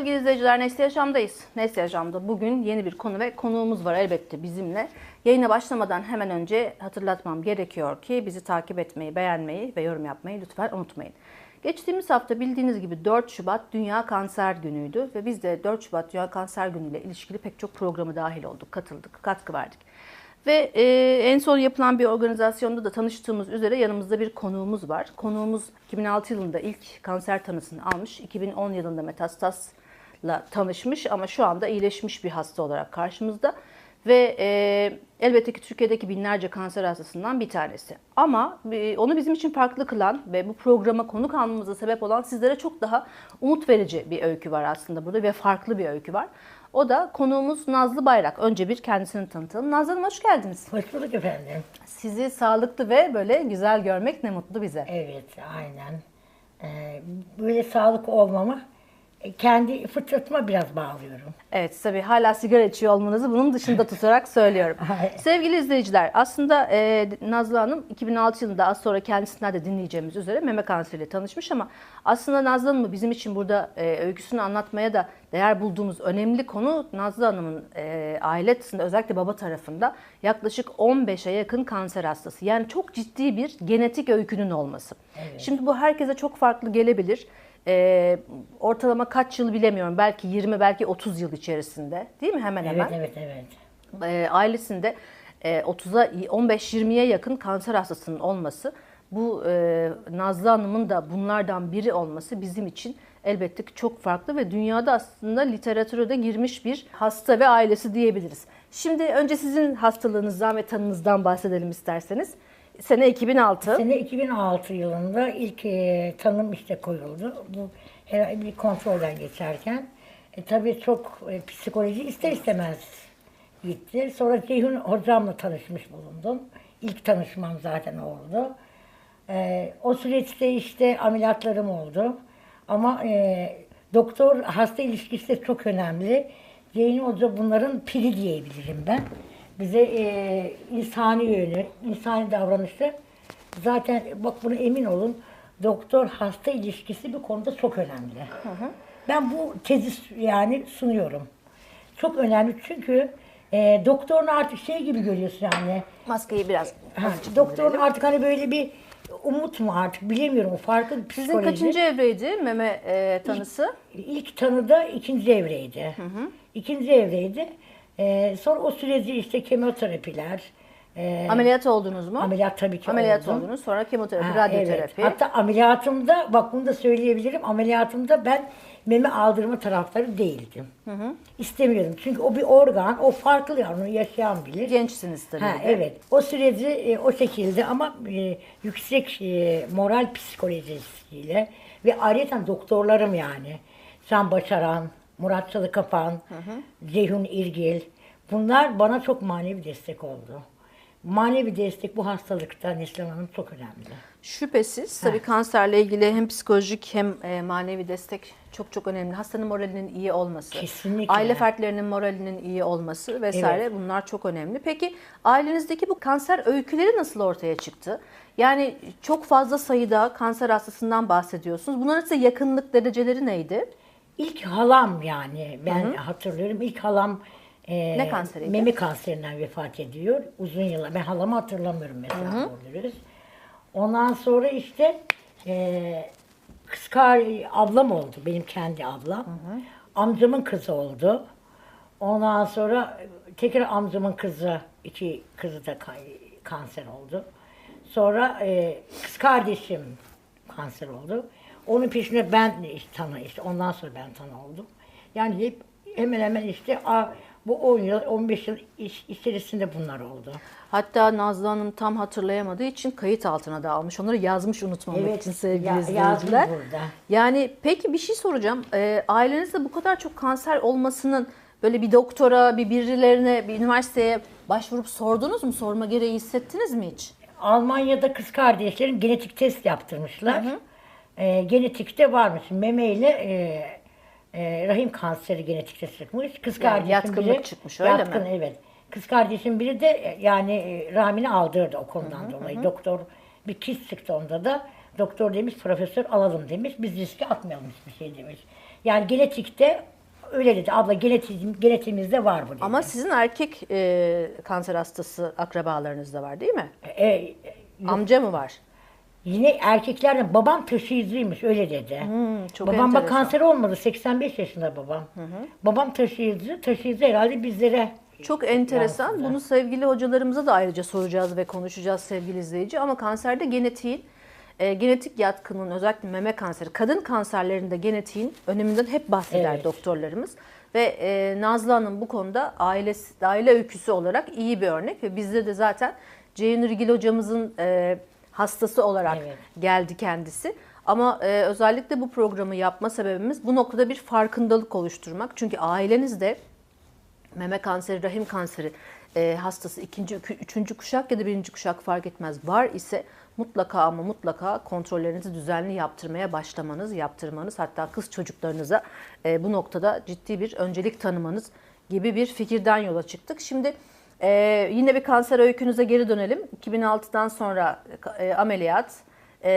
Sevgili izleyiciler. Nesli Yaşam'dayız. Nesli Yaşam'da bugün yeni bir konu ve konuğumuz var elbette bizimle. Yayına başlamadan hemen önce hatırlatmam gerekiyor ki bizi takip etmeyi, beğenmeyi ve yorum yapmayı lütfen unutmayın. Geçtiğimiz hafta bildiğiniz gibi 4 Şubat Dünya Kanser Günü'ydü ve biz de 4 Şubat Dünya Kanser Günü ile ilişkili pek çok programı dahil olduk, katıldık, katkı verdik. Ve e, en son yapılan bir organizasyonda da tanıştığımız üzere yanımızda bir konuğumuz var. Konuğumuz 2006 yılında ilk kanser tanısını almış, 2010 yılında metastasla tanışmış ama şu anda iyileşmiş bir hasta olarak karşımızda. Ve e, elbette ki Türkiye'deki binlerce kanser hastasından bir tanesi. Ama e, onu bizim için farklı kılan ve bu programa konuk almamıza sebep olan sizlere çok daha umut verici bir öykü var aslında burada ve farklı bir öykü var. O da konuğumuz Nazlı Bayrak. Önce bir kendisini tanıtalım. Nazlı Hanım hoş geldiniz. Hoş bulduk efendim. Sizi sağlıklı ve böyle güzel görmek ne mutlu bize. Evet, aynen. Ee, böyle sağlık olmamı kendi fıtratıma biraz bağlıyorum. Evet tabii hala sigara içiyor olmanızı bunun dışında tutarak söylüyorum. Sevgili izleyiciler aslında e, Nazlı Hanım 2006 yılında az sonra kendisinden de dinleyeceğimiz üzere meme kanseriyle tanışmış ama aslında Nazlı Hanım'ı bizim için burada e, öyküsünü anlatmaya da değer bulduğumuz önemli konu Nazlı Hanım'ın e, ailesinde özellikle baba tarafında yaklaşık 15'e yakın kanser hastası. Yani çok ciddi bir genetik öykünün olması. Şimdi bu herkese çok farklı gelebilir. E, ortalama kaç yıl bilemiyorum. Belki 20 belki 30 yıl içerisinde. Değil mi hemen hemen? Evet, evet, evet. e, ailesinde e, 30'a 15-20'ye yakın kanser hastasının olması, bu e, Nazlı Hanım'ın da bunlardan biri olması bizim için elbette ki çok farklı ve dünyada aslında literatüre de girmiş bir hasta ve ailesi diyebiliriz. Şimdi önce sizin hastalığınızdan ve tanınızdan bahsedelim isterseniz. Sene 2006. Sene 2006 yılında ilk e, tanım işte koyuldu. Bu herhangi bir kontrolden geçerken. E, tabii çok e, psikoloji ister istemez gitti. Sonra Ceyhun hocamla tanışmış bulundum. İlk tanışmam zaten oldu. E, o süreçte işte ameliyatlarım oldu. Ama e, doktor hasta ilişkisi de çok önemli. Ceyhun Hoca bunların piri diyebilirim ben. Bize e, insani yönü, insani davranışı zaten bak buna emin olun doktor hasta ilişkisi bir konuda çok önemli. Ben bu tezi yani sunuyorum. Çok önemli çünkü e, doktorun artık şey gibi görüyorsun yani. Maskeyi biraz Ha, doktorun artık hani böyle bir umut mu artık bilemiyorum o farklı bir Sizin psikoloji. kaçıncı evreydi meme e, tanısı? İlk tanıda ikinci evreydi. İkinci evreydi. Ee, sonra o süreci işte kemoterapiler, e, Ameliyat oldunuz mu? ameliyat tabii ki Ameliyat oldum. oldunuz. Sonra kemoterapi, Ha, radyoterapi. evet. Hatta ameliyatımda, bak bunu da söyleyebilirim, ameliyatımda ben meme aldırma taraftarı değildim. İstemiyordum. Çünkü o bir organ, o farklı yani onu yaşayan bilir. Gençsiniz tabii. Ha, de. evet. O süreci e, o şekilde ama e, yüksek e, moral psikolojisiyle ve ayrıca doktorlarım yani. Can Başaran, Murat Çalıkapan, Ceyhun İrgil. Bunlar bana çok manevi destek oldu. Manevi destek bu hastalıkta Neslihan Hanım çok önemli. Şüphesiz tabii kanserle ilgili hem psikolojik hem e, manevi destek çok çok önemli. Hastanın moralinin iyi olması, Kesinlikle. aile fertlerinin moralinin iyi olması vesaire bunlar çok önemli. Peki ailenizdeki bu kanser öyküleri nasıl ortaya çıktı? Yani çok fazla sayıda kanser hastasından bahsediyorsunuz. Bunların size yakınlık dereceleri neydi? İlk halam yani ben hatırlıyorum. İlk halam e, Ne kanseriydi? Meme kanserinden vefat ediyor. Uzun yıllar. Ben halamı hatırlamıyorum mesela dürüst. Ondan sonra işte e, kız kar- ablam oldu. Benim kendi ablam. Amcamın kızı oldu. Ondan sonra tekrar amcamın kızı, iki kızı da ka- kanser oldu. Sonra e, kız kardeşim kanser oldu. Onun peşine ben işte tanı işte ondan sonra ben tanı oldum. Yani hep hemen hemen işte a, bu 10 yıl 15 yıl iş, içerisinde bunlar oldu. Hatta Nazlı Hanım tam hatırlayamadığı için kayıt altına da almış. Onları yazmış unutmamak Evet, için sevgili ya- izleyiciler. burada. Yani peki bir şey soracağım. Ee, ailenizde bu kadar çok kanser olmasının böyle bir doktora, bir birilerine, bir üniversiteye başvurup sordunuz mu? Sorma gereği hissettiniz mi hiç? Almanya'da kız kardeşlerim genetik test yaptırmışlar. Ee, genetikte varmış. Meme ile e, e, rahim kanseri genetikte çıkmış. Kız Yani kardeşim yatkınlık biri, çıkmış, öyle mi? yatkın, evet. Kız kardeşim biri de e, yani e, rahmini aldırdı o konudan dolayı. Doktor bir kist çıktı onda da. Doktor demiş, profesör alalım demiş. Biz riske atmayalım hiçbir şey demiş. Yani genetikte öyle dedi. Abla genetik, genetiğimizde var bu dedi. Ama sizin erkek e, kanser hastası akrabalarınız da var değil mi? E, e, Amca mı var? Yine erkeklerden babam taşıyıcıymış öyle dedi. Hmm, çok babam bak kanser olmadı. 85 yaşında babam. Babam taşıyıcı. Taşıyıcı herhalde bizlere Çok enteresan. yansıdı. Bunu sevgili hocalarımıza da ayrıca soracağız ve konuşacağız sevgili izleyici. Ama kanserde genetiğin, e, genetik yatkının özellikle meme kanseri, kadın kanserlerinde genetiğin öneminden hep bahseder Evet. doktorlarımız. Ve e, Nazlı Hanım bu konuda ailesi, aile öyküsü olarak iyi bir örnek ve bizde de zaten Ceyhun Rigil hocamızın e, hastası olarak Evet. geldi kendisi. Ama e, özellikle bu programı yapma sebebimiz bu noktada bir farkındalık oluşturmak. Çünkü ailenizde meme kanseri, rahim kanseri e, hastası ikinci, üçüncü kuşak ya da birinci kuşak fark etmez var ise mutlaka ama mutlaka kontrollerinizi düzenli yaptırmaya başlamanız, yaptırmanız hatta kız çocuklarınıza e, bu noktada ciddi bir öncelik tanımanız gibi bir fikirden yola çıktık. Şimdi e, yine bir kanser öykünüze geri dönelim. 2006'dan sonra e, ameliyat, e,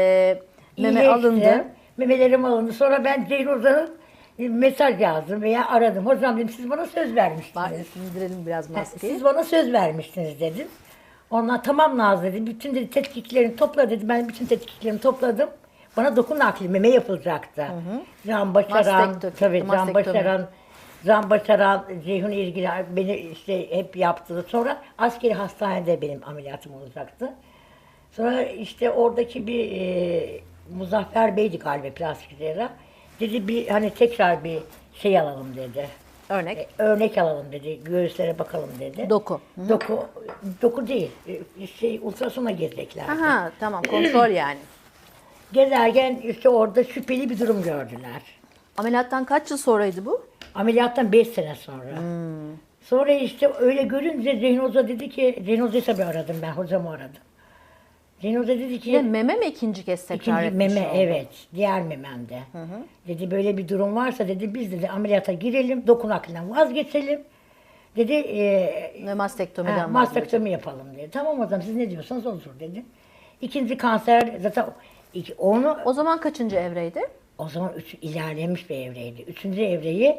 meme İyileştim. alındı. Memelerim alındı. Sonra ben Ceyhun Hoca'nın mesaj yazdım veya aradım. Hocam dedim siz bana söz vermiştiniz. Bari indirelim biraz maskeyi. Siz bana söz vermiştiniz dedim. Ondan tamam Naz dedi. Bütün dedi tetkiklerini topla dedi. Ben bütün tetkiklerimi topladım. Bana dokun nakli meme yapılacaktı. Can Başaran, tabii Can. Başaran, Can Başaran, Ceyhun İlgili beni işte hep yaptı. Sonra askeri hastanede benim ameliyatım olacaktı. Sonra işte oradaki bir e, Muzaffer Bey'di galiba plastik cerrah. Dedi bir hani tekrar bir şey alalım dedi. Örnek. E, örnek alalım dedi. Göğüslere bakalım dedi. Doku. Doku, doku değil. E, Şey ultrasona girecekler. Aha tamam kontrol yani. Gezerken işte orada şüpheli bir durum gördüler. Ameliyattan kaç yıl sonraydı bu? Ameliyattan 5 sene sonra. Hmm. Sonra işte öyle görünce Ceyhun Hoca dedi ki, Ceyhun Hoca'yı tabii aradım ben, hocamı aradım. Ceyhun Hoca dedi ki, Yine meme mi ikinci kez tekrar ikinci meme oldu? evet, diğer mememde. Dedi böyle bir durum varsa dedi biz dedi ameliyata girelim, dokunakliden vazgeçelim. Dedi e, Ve mastektomiden Ha, mastektomi yapalım dedi. Tamam o zaman siz ne diyorsanız olur dedi. İkinci kanser zaten iki- onu O zaman kaçıncı evreydi? o zaman üç, ilerlemiş bir evreydi. Üçüncü evreyi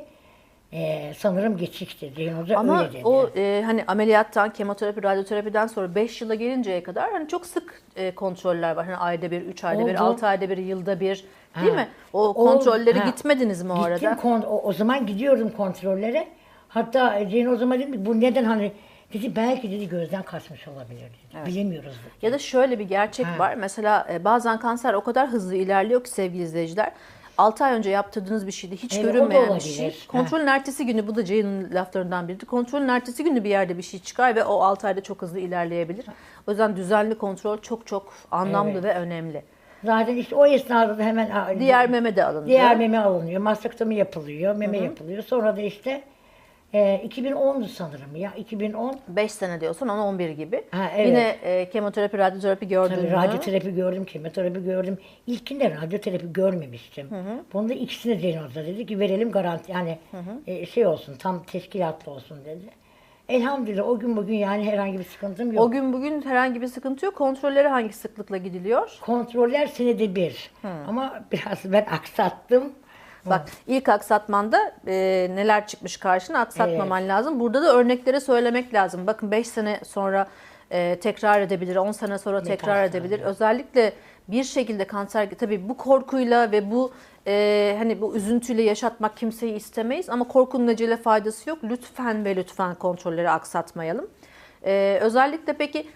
e, sanırım geçikti. Ceyhun Hoca Ama öyle dedi. o e, hani ameliyattan, kemoterapi, radyoterapiden sonra 5 yıla gelinceye kadar hani çok sık e, kontroller var. Hani ayda bir, 3 ayda bir, Oldu. 6 ayda bir, yılda bir değil Ha. mi? O kontrolleri ha. gitmediniz mi o Gittim arada? kon- o, o zaman gidiyordum kontrollere. Hatta zaman dedim ki bu neden hani dedi belki dedi gözden kaçmış olabilir dedi. Bilemiyoruz dedi. Ya da şöyle bir gerçek Ha. var. Mesela e, bazen kanser o kadar hızlı ilerliyor ki sevgili izleyiciler. 6 ay önce yaptırdığınız bir şeyde hiç Evet, görünmeyen bir şey. Kontrolün ertesi günü bu da Ceyhun'un laflarından biridir. Kontrolün ertesi günü bir yerde bir şey çıkar ve o 6 ayda çok hızlı ilerleyebilir. O yüzden düzenli kontrol çok çok anlamlı Evet. ve önemli. Zaten işte o esnada da hemen Diğer meme de alındı. diğer meme alınıyor. Mastektomi yapılıyor. Meme yapılıyor. Sonra da işte e, 2010'du sanırım ya. 2010 5 sene diyorsun ona 11 gibi. Ha, evet. Yine e, kemoterapi, radyoterapi gördün Tabii mü? radyoterapi gördüm, kemoterapi gördüm. İlkinde radyoterapi görmemiştim. Bunu da ikisini Hoca dedi ki verelim garanti yani e, şey olsun tam teşkilatlı olsun dedi. Elhamdülillah o gün bugün yani herhangi bir sıkıntım yok. O gün bugün herhangi bir sıkıntı yok. Kontrollere hangi sıklıkla gidiliyor? Kontroller senede bir. Ama biraz ben aksattım. Bak ilk aksatmanda e, neler çıkmış karşına aksatmaman lazım. Burada da örneklere söylemek lazım. Bakın 5 sene sonra e, tekrar edebilir, 10 sene sonra tekrar Metasaz, edebilir. Özellikle bir şekilde kanser tabii bu korkuyla ve bu e, hani bu üzüntüyle yaşatmak kimseyi istemeyiz ama korkunun acele faydası yok. Lütfen ve lütfen kontrolleri aksatmayalım. E, özellikle peki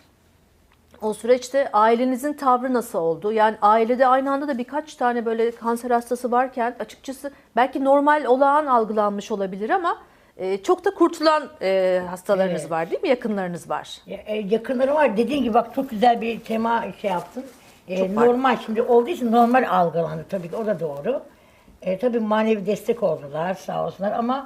o süreçte ailenizin tavrı nasıl oldu? Yani ailede aynı anda da birkaç tane böyle kanser hastası varken açıkçası belki normal olağan algılanmış olabilir ama e, çok da kurtulan e, hastalarınız Evet. var değil mi? Yakınlarınız var. Ya, e, yakınlarım var. Dediğin gibi bak çok güzel bir tema şey yaptın. E, Çok var. normal şimdi olduğu için normal algılandı tabii ki o da doğru. E, tabii manevi destek oldular sağ olsunlar ama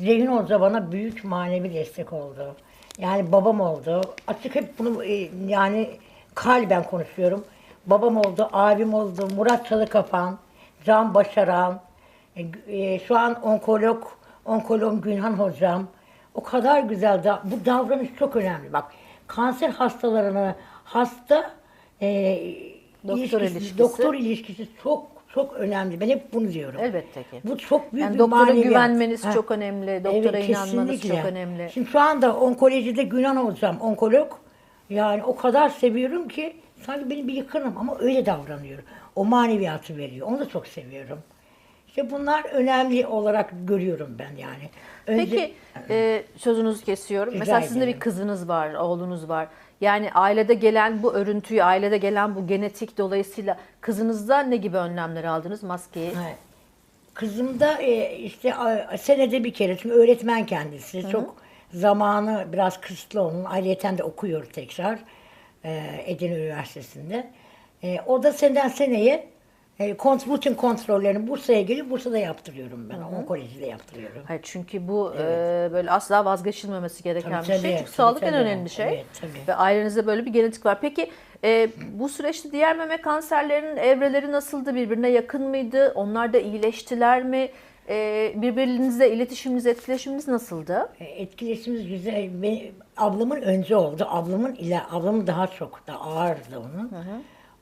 Ceyhun Hoca bana büyük manevi destek oldu. Yani babam oldu. Açık hep bunu e, yani kalben konuşuyorum. Babam oldu, abim oldu, Murat Çalıkapan, Can Başaran, e, e, şu an onkolog, onkolog Günhan hocam. O kadar güzel. Da, bu davranış çok önemli. Bak kanser hastalarını hasta e, Doktor ilişkisi, ilişkisi. doktor ilişkisi çok çok önemli. Ben hep bunu diyorum. Elbette ki. Bu çok büyük Yani bir doktora maneviyat. güvenmeniz Ha. çok önemli, doktora inanmanız kesinlikle. çok önemli. Şimdi şu anda onkolojide Günan olacağım, onkolog. Yani o kadar seviyorum ki sanki benim bir yakınım ama öyle davranıyor. O maneviyatı veriyor. Onu da çok seviyorum. İşte bunlar önemli olarak görüyorum ben yani. Önce- Peki e, sözünüzü kesiyorum. Mesela sizin de bir kızınız var, oğlunuz var. Yani ailede gelen bu örüntüyü, ailede gelen bu genetik dolayısıyla kızınızda ne gibi önlemler aldınız? Maskeyi. Ha, Kızım da e, işte a- senede bir kere çünkü öğretmen kendisi. Çok zamanı biraz kısıtlı onun. Ayrıyeten de okuyor tekrar e, Edirne Üniversitesi'nde. E, o da seneden seneye e, kont bütün kontrollerini Bursa'ya gelip Bursa'da yaptırıyorum ben. Onkolojide yaptırıyorum. Hayır çünkü bu e, böyle asla vazgeçilmemesi gereken Tabii, bir şey. tabii, Çünkü tabii, sağlık en tabii. önemli şey. Evet, tabii. Ve ailenizde böyle bir genetik var. Peki e, bu süreçte diğer meme kanserlerinin evreleri nasıldı? Birbirine yakın mıydı? Onlar da iyileştiler mi? E, birbirinizle iletişiminiz, etkileşiminiz nasıldı? E, Etkileşimimiz güzel. Benim, ablamın önce oldu. Ablamın ile ablamın daha çok da ağırdı onun.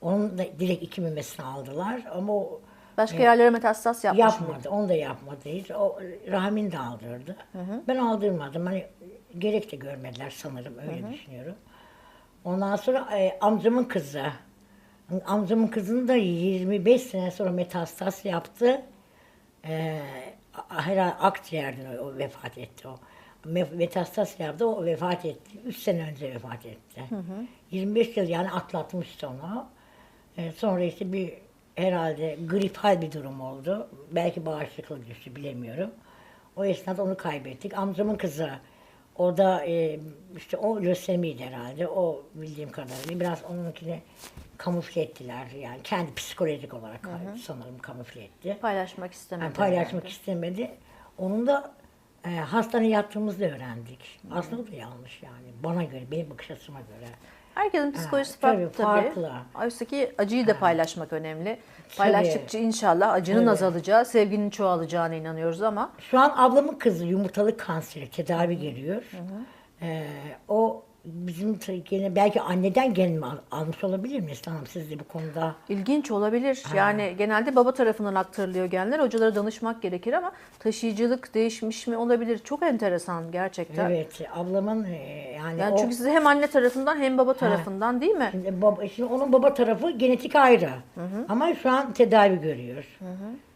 Onun da direkt iki memesini aldılar ama o Başka yerlere metastas yapmış mı? yapmadı. Onu da yapmadı hiç. O rahmin de aldırdı. Ben aldırmadım. Hani gerek de görmediler sanırım öyle düşünüyorum. Ondan sonra e, amcamın kızı. Amcamın kızının da 25 sene sonra metastas yaptı. E, herhalde akciğerden o, o vefat etti o. Me- Metastas yaptı, o vefat etti. 3 sene önce vefat etti. 25 yıl yani atlatmıştı onu. E, sonra işte bir herhalde gripal bir durum oldu. Belki bağışıklık düştü bilemiyorum. O esnada onu kaybettik. Amcamın kızı. O da e, işte o lösemiydi herhalde. O bildiğim kadarıyla biraz onunkini kamufle ettiler. Yani kendi psikolojik olarak sanırım kamufle etti. Paylaşmak istemedi. Yani paylaşmak istemedi. Onun da e, hastaneye yattığımızda öğrendik. Aslında o da yanlış yani. Bana göre, benim bakış açıma göre. Herkesin psikolojisi tabii, farklı tabii. farklı. Oysa acıyı da paylaşmak önemli. Paylaştıkça inşallah acının Tabii. azalacağı, sevginin çoğalacağına inanıyoruz ama Şu an ablamın kızı yumurtalık kanseri tedavi görüyor. Ee, o bizim ta- gene belki anneden al- almış olabilir mi Esra Hanım siz de bu konuda? ilginç olabilir. Yani genelde baba tarafından aktarılıyor genler. Hocalara danışmak gerekir ama taşıyıcılık değişmiş mi olabilir. Çok enteresan gerçekten. Evet ablamın e, yani, Yani o çünkü size hem anne tarafından hem baba tarafından değil mi? şimdi, baba, şimdi onun baba tarafı genetik ayrı. Ama şu an tedavi görüyor.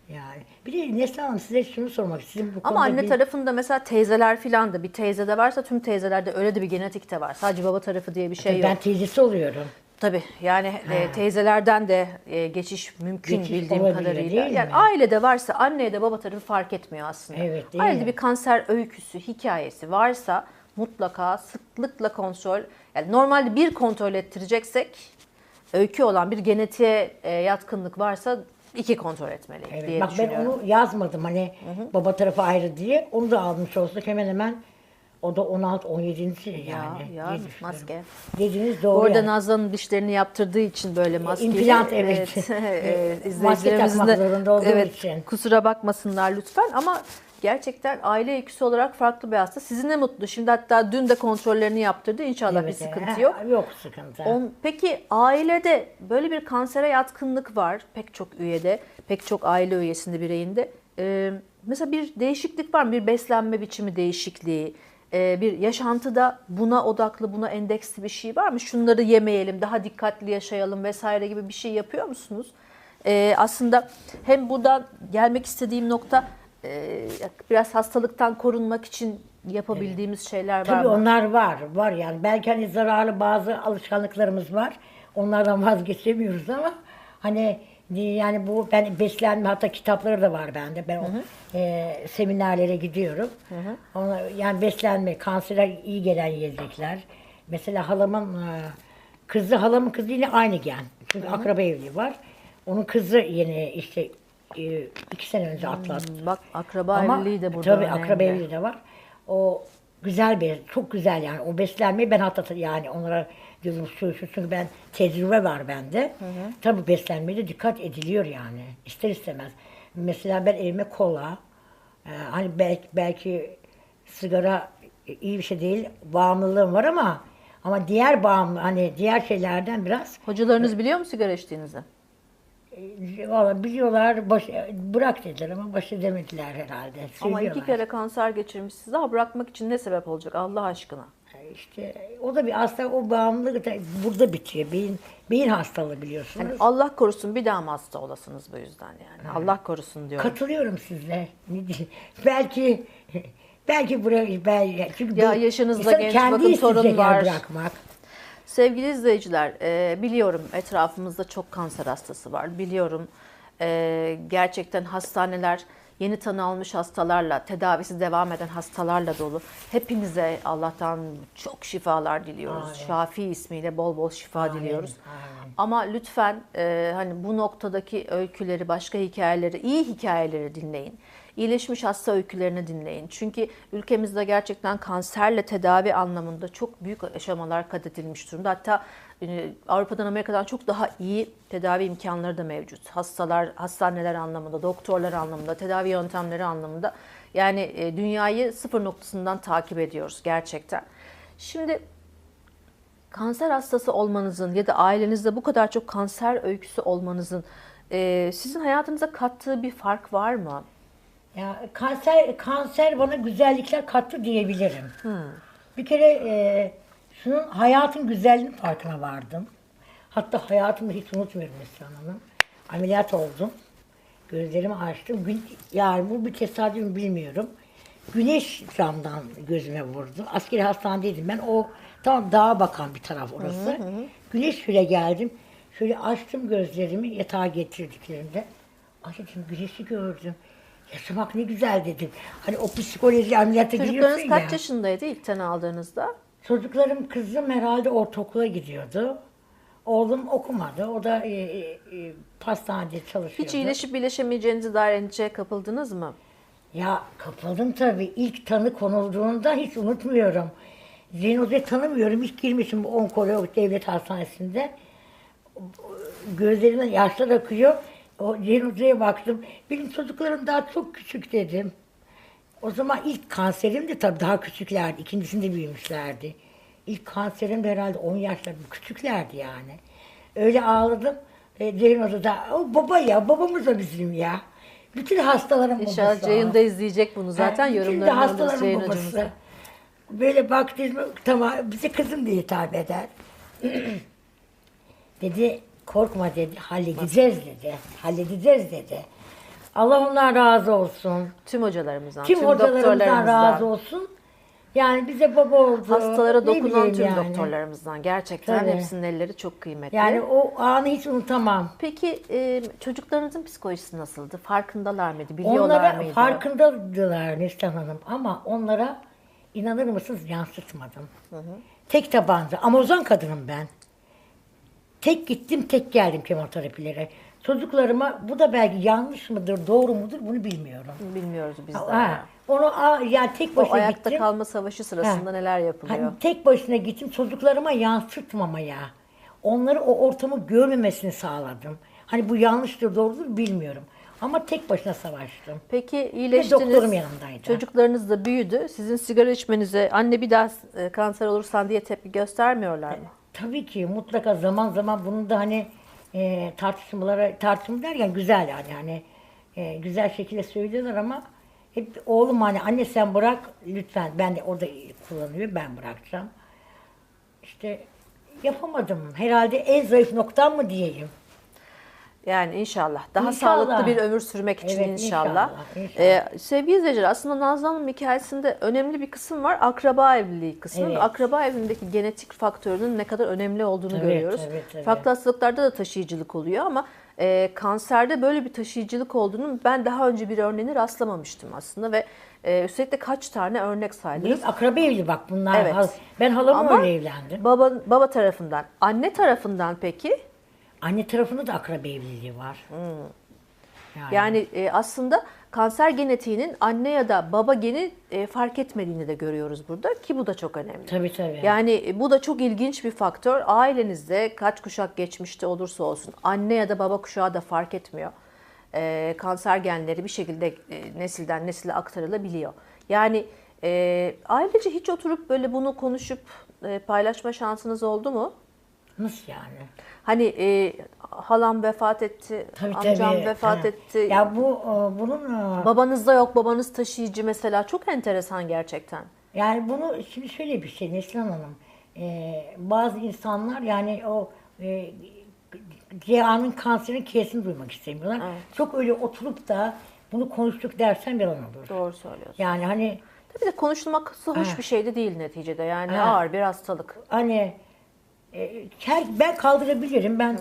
Yani bir de Neslihan Hanım size şunu sormak istedim. Bu Ama konuda anne bir- tarafında mesela teyzeler filan da bir teyzede varsa tüm teyzelerde öyle de bir genetik de var. Sadece baba tarafı diye bir şey yok. ben teyzesi oluyorum. Tabii yani e, teyzelerden de e, geçiş mümkün Geçiş bildiğim olabiliyor, kadarıyla. değil Yani mi? ailede varsa anneye de baba tarafı fark etmiyor aslında. Evet, değil ailede mi? bir kanser öyküsü, hikayesi varsa mutlaka sıklıkla kontrol, yani normalde bir kontrol ettireceksek öykü olan bir genetiğe e, yatkınlık varsa iki kontrol etmeliyiz Evet, diye bak ben düşünüyorum. onu yazmadım hani baba tarafı ayrı diye. Onu da almış olsak hemen hemen o da 16 17. yani. ya, diye düşünüyorum. maske. Dediğiniz doğru. Orada yani. Nazlı'nın dişlerini yaptırdığı için böyle maskeyi. implant, evet. e, Maske izleyicilerimizin takmak de- zorunda olduğu evet, için. Kusura bakmasınlar lütfen ama gerçekten aile öyküsü olarak farklı bir hasta. Sizi ne mutlu. Şimdi hatta dün de kontrollerini yaptırdı. İnşallah bir Evet, sıkıntı ha, yok. Yok sıkıntı. On, peki ailede böyle bir kansere yatkınlık var pek çok üyede, pek çok aile üyesinde bireyinde. Ee, mesela bir değişiklik var mı? Bir beslenme biçimi değişikliği, e, bir yaşantıda buna odaklı, buna endeksli bir şey var mı? Şunları yemeyelim, daha dikkatli yaşayalım vesaire gibi bir şey yapıyor musunuz? Ee, aslında hem buradan gelmek istediğim nokta e, biraz hastalıktan korunmak için yapabildiğimiz şeyler var Tabii mı? onlar var. Var yani. Belki hani zararlı bazı alışkanlıklarımız var. Onlardan vazgeçemiyoruz ama hani yani bu ben beslenme hatta kitapları da var bende. Ben o e, seminerlere gidiyorum. Ona, yani beslenme, kansere iyi gelen yiyecekler. Mesela halamın e, kızı halamın kızı yine aynı gen. Çünkü akraba evliliği var. Onun kızı yeni işte e, iki sene önce atlattı. Bak akraba Ama evliliği de burada tabii önemli. akraba evliliği de var. O güzel bir, çok güzel yani. O beslenmeyi ben hatta yani onlara diyorum şu şu çünkü ben tecrübe var bende. Tabii beslenmeye de dikkat ediliyor yani. İster istemez. Mesela ben evime kola, e, hani belki belki sigara iyi bir şey değil, bağımlılığım var ama Ama diğer bağımlı hani diğer şeylerden biraz Hocalarınız biliyor mu sigara içtiğinizi? E, valla biliyorlar baş, bırak dediler ama başı demediler herhalde. Ama iki kere kanser geçirmişsiniz. Daha bırakmak için ne sebep olacak Allah aşkına? İşte o da bir aslında o bağımlılık da burada bitiyor. Beyin beyin hastalığı biliyorsunuz. Yani Allah korusun bir daha mı hasta olasınız bu yüzden yani? Allah korusun diyorum. Katılıyorum sizle. Belki belki buraya belki çünkü Ya yaşınızda genç, bakın yer var. Bırakmak. Sevgili izleyiciler, e, biliyorum etrafımızda çok kanser hastası var. Biliyorum e, gerçekten hastaneler yeni tanı almış hastalarla, tedavisi devam eden hastalarla dolu. Hepinize Allah'tan çok şifalar diliyoruz. Amin. Şafi ismiyle bol bol şifa Amin, diliyoruz. amin. Ama lütfen e, hani bu noktadaki öyküleri, başka hikayeleri, iyi hikayeleri dinleyin. İyileşmiş hasta öykülerini dinleyin. Çünkü ülkemizde gerçekten kanserle tedavi anlamında çok büyük aşamalar kat edilmiş durumda. Hatta e, Avrupa'dan Amerika'dan çok daha iyi tedavi imkanları da mevcut. Hastalar, hastaneler anlamında, doktorlar anlamında, tedavi yöntemleri anlamında. Yani e, dünyayı sıfır noktasından takip ediyoruz gerçekten. Şimdi kanser hastası olmanızın ya da ailenizde bu kadar çok kanser öyküsü olmanızın e, sizin hayatınıza kattığı bir fark var mı? Ya kanser kanser bana güzellikler kattı diyebilirim. Bir kere e, şunun hayatın güzelliğinin farkına vardım. Hatta hayatımda hiç unutmuyorum Esra Hanım. Ameliyat oldum. Gözlerimi açtım. Gün, yani bu bir tesadüf mü bilmiyorum. Güneş camdan gözüme vurdu. Askeri hastanedeydim ben. O tam dağa bakan bir taraf orası. Güneş şöyle geldim. Şöyle açtım gözlerimi yatağa getirdiklerinde. Ay dedim güneşi gördüm. Yaşamak ne güzel dedim. Hani o psikoloji ameliyata giriyorsun Çocuklarınız ya. kaç yaşındaydı ilk tanı aldığınızda? Çocuklarım kızım herhalde ortaokula gidiyordu. Oğlum okumadı. O da e, e, e, pastanede çalışıyordu. Hiç iyileşip iyileşemeyeceğinize dair endişeye kapıldınız mı? Ya kapıldım tabii. İlk tanı konulduğunda hiç unutmuyorum. Zeyno'yu tanımıyorum. Hiç girmişim bu onkolog devlet hastanesinde. Gözlerimden yaşlar akıyor. O Zeyno'ya baktım. Benim çocuklarım daha çok küçük dedim. O zaman ilk kanserim de tabii daha küçüklerdi. İkincisinde büyümüşlerdi. İlk kanserim de herhalde 10 yaşlarında küçüklerdi yani. Öyle ağladım. E, Zeyno'da da o baba ya babamız da bizim ya. Bütün hastaların İnşallah babası. Ceyhun da izleyecek bunu zaten de yorumlarını alırız hastaların Ceyhun babası. hocamıza. Böyle baktım tamam bize kızım diye hitap eder. dedi korkma dedi halledeceğiz dedi. Halledeceğiz dedi. Allah ondan razı olsun. Tüm hocalarımızdan, tüm hocalarımızdan doktorlarımızdan, razı olsun. Yani bize baba oldu. hastalara Ne dokunan bileyim tüm yani. doktorlarımızdan gerçekten Tabii. hepsinin elleri çok kıymetli. Yani o anı hiç unutamam. Peki e, çocuklarınızın psikolojisi nasıldı? Farkındalar mıydı? Biliyorlar Onlara mıydı? farkındadılar Neslihan Hanım ama onlara inanır mısınız yansıtmadım. Tek tabanca. Amazon kadınım ben. Tek gittim tek geldim kemoterapilere. Çocuklarıma bu da belki yanlış mıdır doğru mudur bunu bilmiyorum. Bilmiyoruz biz de. Ha, onu a- yani tek O başına ayakta gittim. kalma savaşı sırasında Ha. neler yapılıyor? Hani tek başına gittim çocuklarıma yansıtmamaya. Onları o ortamı görmemesini sağladım. Hani bu yanlıştır doğrudur bilmiyorum. Ama tek başına savaştım. Peki doktorum iyileştiniz. yanımdaydı. Çocuklarınız da büyüdü. Sizin sigara içmenize anne bir daha e, kanser olursan diye tepki göstermiyorlar mı? Tabii ki mutlaka zaman zaman bunun da hani e, tartışmalara tartışma derken güzel yani hani e, güzel şekilde söylüyorlar ama hep oğlum hani anne sen bırak lütfen ben de orada kullanıyor ben bırakacağım. İşte yapamadım. Herhalde en zayıf noktam mı diyeyim. Yani inşallah. Daha İnşallah. sağlıklı bir ömür sürmek için Evet, inşallah. inşallah, inşallah. Ee, sevgili izleyiciler aslında Nazlı Hanım hikayesinde önemli bir kısım var. Akraba evliliği kısmı. Evet. Akraba evliliğindeki genetik faktörünün ne kadar önemli olduğunu Evet, görüyoruz. evet, evet. Farklı hastalıklarda da taşıyıcılık oluyor ama e, kanserde böyle bir taşıyıcılık olduğunu ben daha önce bir örneğini rastlamamıştım aslında ve e, üstelik de kaç tane örnek saydınız. Benim akraba evli bak bunlar. Evet. Ben halamla Ama öyle evlendim. baba, baba tarafından. Anne tarafından peki? Anne tarafında da akraba evliliği var. Yani, Yani e, aslında kanser genetiğinin anne ya da baba geni e, fark etmediğini de görüyoruz burada ki bu da çok önemli. tabii tabii. Yani e, bu da çok ilginç bir faktör. Ailenizde kaç kuşak geçmişte olursa olsun anne ya da baba kuşağı da fark etmiyor. E, kanser genleri bir şekilde e, nesilden nesile aktarılabiliyor. Yani e, ailece hiç oturup böyle bunu konuşup e, paylaşma şansınız oldu mu? Nasıl yani? Hani e, halam vefat etti, Tabii amcam tabii. vefat Ha. etti. Ya bu e, bunun e, Babanız da yok, babanız taşıyıcı mesela. Çok enteresan gerçekten. Yani bunu şimdi şöyle bir şey Neslihan Hanım. Ee, bazı insanlar yani o e, CA'nın kanserin kesini duymak istemiyorlar. Çok öyle oturup da bunu konuştuk dersen yalan olur. Doğru söylüyorsun. Yani hani Tabii de konuşulması hoş Ha. bir şey de değil neticede. Yani Ha. ağır bir hastalık. hani her- ben kaldırabilirim, ben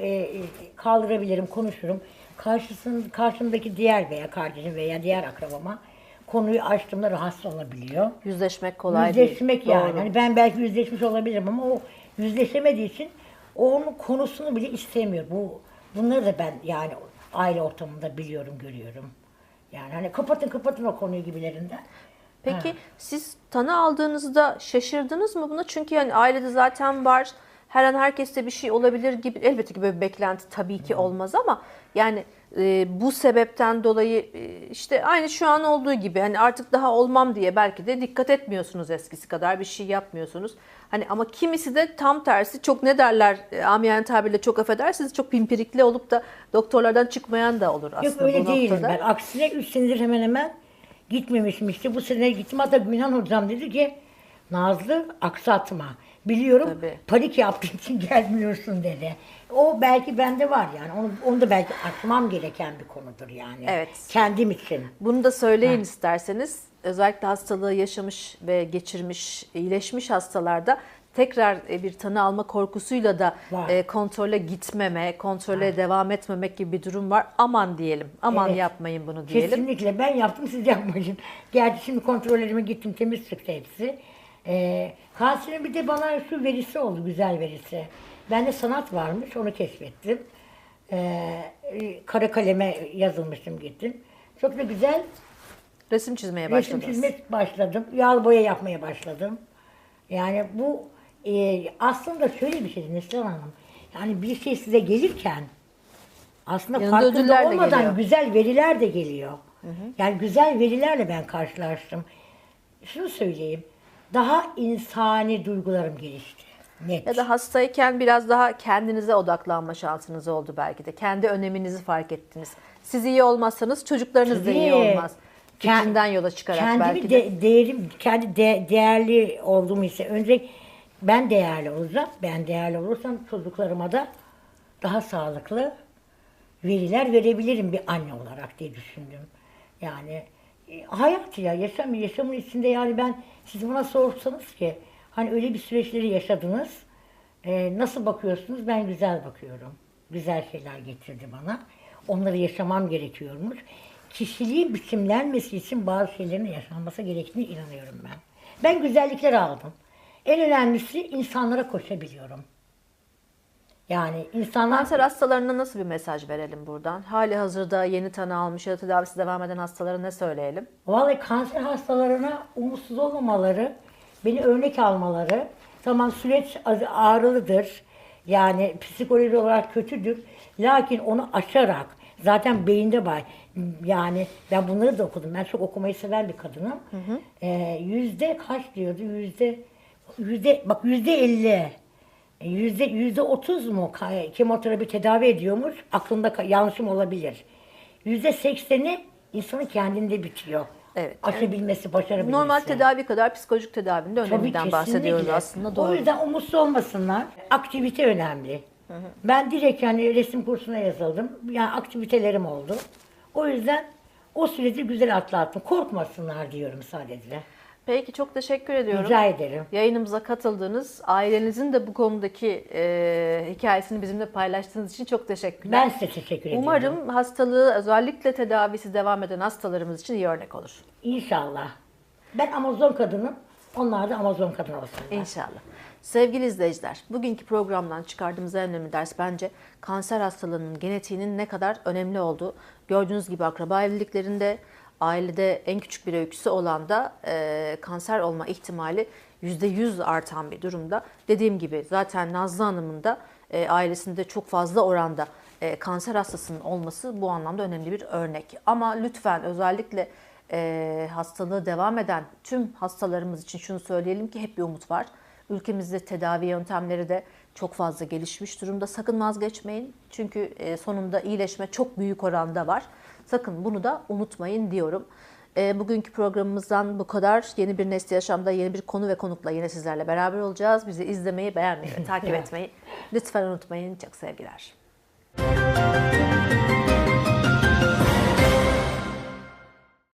e, e, kaldırabilirim, konuşurum. Karşısın, karşımdaki diğer veya kardeşim veya diğer akrabama konuyu açtığımda rahatsız olabiliyor. Yüzleşmek kolay değil. yüzleşmek yani. Doğru. Hani ben belki yüzleşmiş olabilirim ama o yüzleşemediği için onun konusunu bile istemiyor. Bu bunları da ben yani aile ortamında biliyorum, görüyorum. Yani hani kapatın kapatın o konuyu gibilerinden. Peki siz tanı aldığınızda şaşırdınız mı buna? Çünkü yani ailede zaten var. Her an herkeste bir şey olabilir gibi. Elbette ki böyle bir beklenti tabii ki olmaz ama yani e, bu sebepten dolayı e, işte aynı şu an olduğu gibi hani artık daha olmam diye belki de dikkat etmiyorsunuz eskisi kadar bir şey yapmıyorsunuz. Hani ama kimisi de tam tersi çok ne derler e, amiyane tabirle çok affedersiniz çok pimpirikli olup da doktorlardan çıkmayan da olur aslında Yok öyle bu değilim noktada. ben. Aksine 3 senedir hemen hemen gitmemişim işte. Bu sene gittim. Hatta Günan hocam dedi ki Nazlı aksatma. Biliyorum Tabii. panik yaptığın için gelmiyorsun dedi. O belki bende var yani. Onu, onu da belki açmam gereken bir konudur yani. Evet. Kendim için. Bunu da söyleyin isterseniz. Özellikle hastalığı yaşamış ve geçirmiş, iyileşmiş hastalarda tekrar e, bir tanı alma korkusuyla da Var. e, kontrole gitmeme, kontrole devam etmemek gibi bir durum var. Aman diyelim. Aman Evet. yapmayın bunu diyelim. Kesinlikle ben yaptım siz yapmayın. Gerçi şimdi kontrollerime gittim temiz çıktı hepsi. Ee, kanserin bir de bana şu verisi oldu güzel verisi. Bende sanat varmış onu keşfettim. Ee, kara kaleme yazılmışım gittim. Çok da güzel Resim çizmeye resim başladınız. çizmeye başladım. Yağlı boya yapmaya başladım. Yani bu e, aslında şöyle bir şey Neslihan Hanım. Yani bir şey size gelirken aslında Yanında ödüller farkında olmadan güzel veriler de geliyor. Yani güzel verilerle ben karşılaştım. Şunu söyleyeyim. Daha insani duygularım gelişti. Net. Ya da hastayken biraz daha kendinize odaklanma şansınız oldu belki de. Kendi öneminizi fark ettiniz. Siz iyi olmazsanız çocuklarınız da iyi Tabii. olmaz. Kend- Fikrinden yola çıkarak kendimi belki de. de, değerim, kendi de- değerli olduğumu ise önce ben değerli olacağım. Ben değerli olursam çocuklarıma da daha sağlıklı veriler verebilirim bir anne olarak diye düşündüm. Yani e, hayat ya yaşam yaşamın içinde yani ben siz buna sorsanız ki hani öyle bir süreçleri yaşadınız e, nasıl bakıyorsunuz? Ben güzel bakıyorum. Güzel şeyler getirdi bana. Onları yaşamam gerekiyormuş. Kişiliğin biçimlenmesi için bazı şeylerin yaşanması gerektiğine inanıyorum ben. Ben güzellikler aldım. En önemlisi insanlara koşabiliyorum. Yani insanlar Kanser hastalarına nasıl bir mesaj verelim buradan? Hali hazırda yeni tanı almış ya da tedavisi devam eden hastalara ne söyleyelim? Vallahi kanser hastalarına umutsuz olmamaları, beni örnek almaları, tamam süreç ağrılıdır, yani psikoloji olarak kötüdür. Lakin onu aşarak, zaten beyinde var. Yani ben bunları da okudum. Ben çok okumayı seven bir kadınım. Ee, yüzde kaç diyordu? Yüzde, yüzde, bak yüzde elli. Yüzde, yüzde otuz mu ka- kemoterapi tedavi ediyormuş? Aklımda ka- yanlışım olabilir. Yüzde sekseni insanın kendinde bitiyor. Evet. Aşabilmesi, başarabilmesi. Normal tedavi kadar psikolojik tedavinin de Tabii öneminden bahsediyoruz kesinlikle. aslında. O Doğru. yüzden umutsuz olmasınlar. Aktivite önemli. Ben direkt yani resim kursuna yazıldım. Yani aktivitelerim oldu. O yüzden o süreci güzel atlattım. Korkmasınlar diyorum sadece. Peki çok teşekkür ediyorum. Rica ederim. Yayınımıza katıldığınız, ailenizin de bu konudaki e, hikayesini bizimle paylaştığınız için çok teşekkürler. Ben size teşekkür ediyorum. Umarım hastalığı özellikle tedavisi devam eden hastalarımız için iyi örnek olur. İnşallah. Ben Amazon kadınım. Onlar da Amazon kadın olsunlar. İnşallah. Sevgili izleyiciler, bugünkü programdan çıkardığımız en önemli ders bence kanser hastalığının genetiğinin ne kadar önemli olduğu. Gördüğünüz gibi akraba evliliklerinde, ailede en küçük bir öyküsü olan da e, kanser olma ihtimali %100 artan bir durumda. Dediğim gibi zaten Nazlı Hanım'ın da e, ailesinde çok fazla oranda e, kanser hastasının olması bu anlamda önemli bir örnek. Ama lütfen özellikle e, hastalığı devam eden tüm hastalarımız için şunu söyleyelim ki hep bir umut var. Ülkemizde tedavi yöntemleri de çok fazla gelişmiş durumda. Sakın vazgeçmeyin. Çünkü e, sonunda iyileşme çok büyük oranda var. Sakın bunu da unutmayın diyorum. E, Bugünkü programımızdan bu kadar. Yeni bir Nesli Yaşam'da yeni bir konu ve konukla yine sizlerle beraber olacağız. Bizi izlemeyi, beğenmeyi ve takip etmeyi lütfen unutmayın. Çok sevgiler.